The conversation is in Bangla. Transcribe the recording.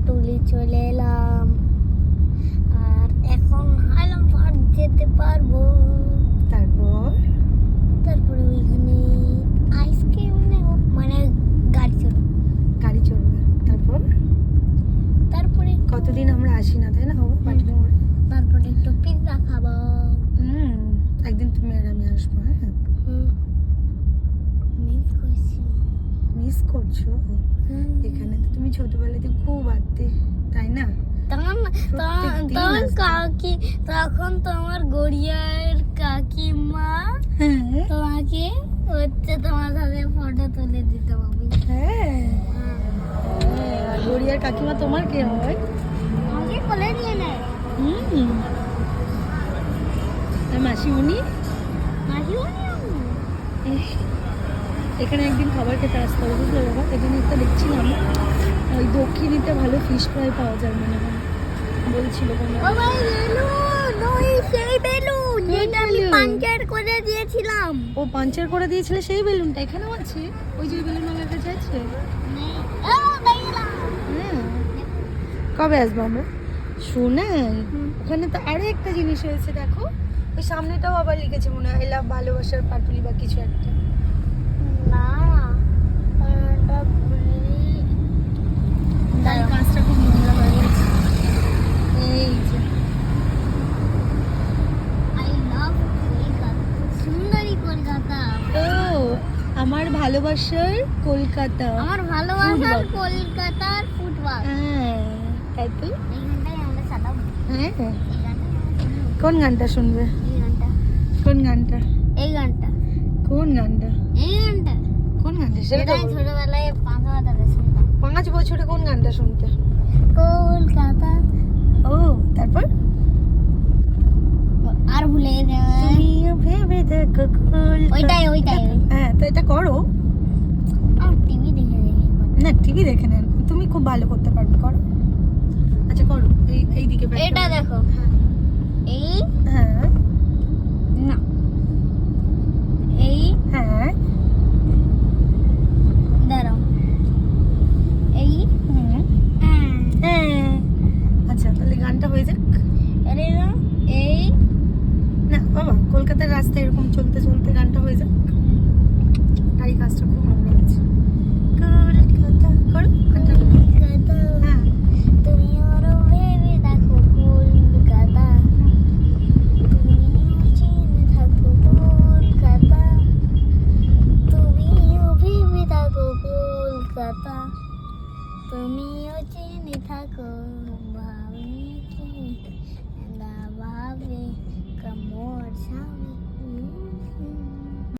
পাটুলি চলে এলাম। আর এখন আলমবাগ যেতে পারব। তারপর? তারপরে ওইখানে আইসক্রিম নেব মানে গাড়ি চলবে গাড়ি চড়বে। তারপর? তারপরে কতদিন আমরা আসি না তাই না ও পাটুলি মোড়ে তারপরে একটু পিৎজা খাব হুম একদিন তুমি আর আমি আসব হ্যাঁ মিস করছি মিস করছ? এখানে তো তুমি ছোটবেলাতে খুব আঁকতে তাই না। কাকি তখন তোমার গড়িয়ার কাকিমা হ্যাঁ। তোমাকে হচ্ছে তোমার সাথে ফটো তুলে দিতে পারবে হ্যাঁ। হ্যাঁ, গড়িয়ার কাকিমা তোমার কে হয়? আমাকে কোলে নিয়ে নেয়। হুম। আর মাসিমণি মাসিও এখানে একদিন খাবার খেতে আসতে হবে বুঝলে বাবা? এখানে একটা দেখছিলাম ওই দক্ষিণীতে ভালো ফিশ ফ্রাই পাওয়া যায় মনে হয়। বলছিল ও? পাঞ্চার করে দিয়েছিলাম। ও পাঞ্চার করে দিয়েছিলে সেই বেলুনটা এখানেও আছে? ওই যে বেলুন আমার কাছে আছে? ও দেখলাম হ্যাঁ। কবে আসব আমরা? শোনাই ওখানে তো আরও একটা জিনিস হয়েছে দেখো। ওই সামনেটাও আবার লিখেছে মনে হয় এলাভ ভালোবাসার পাটুলি বা কিছু একটা। আমার ভালোবাসার কলকাতা। আমার ভালোবাসার কলকাতার ফুটবল হ্যাঁ তাই তো। হ্যাঁ। কোন গানটা শুনবে? কোন গানটা? এই গানটা। কোন গানটা? গানটা কোন গানটা? সেটা ছোটবেলায় পাঁচা বাতাতে শুনতাম। পাঁচ বছরে কোন গানটা শুনতে? কলকাতা। ও তারপর? আর ভুলে তুমিও ভেবে দেখো ওইটাই ওইটাই। হ্যাঁ তো এটা করো। আর টিভি দেখে না টিভি দেখে নেন তুমি খুব ভালো করতে পারবে করো। আচ্ছা করো। এই এই দিকে এটা দেখো। হ্যাঁ। এই হ্যাঁ না এই হ্যাঁ দাঁড়াও এই হুম, হ্যাঁ হ্যাঁ আচ্ছা তাহলে গানটা হয়ে যাক আরে না এই না বাবা কলকাতার রাস্তায় এরকম চলতে চলতে গানটা হয়ে যাক তাই কাজটা খুব ভালো হয়েছে কলকাতা করো। কলকাতা হ্যাঁ। তুমি আরও ভেবে দেখো কলকাতা। তুমিও চিনে থাকো কলকাতা। তুমিও ভেবে থাকো কলকাতা। তুমিও চিনে থাকো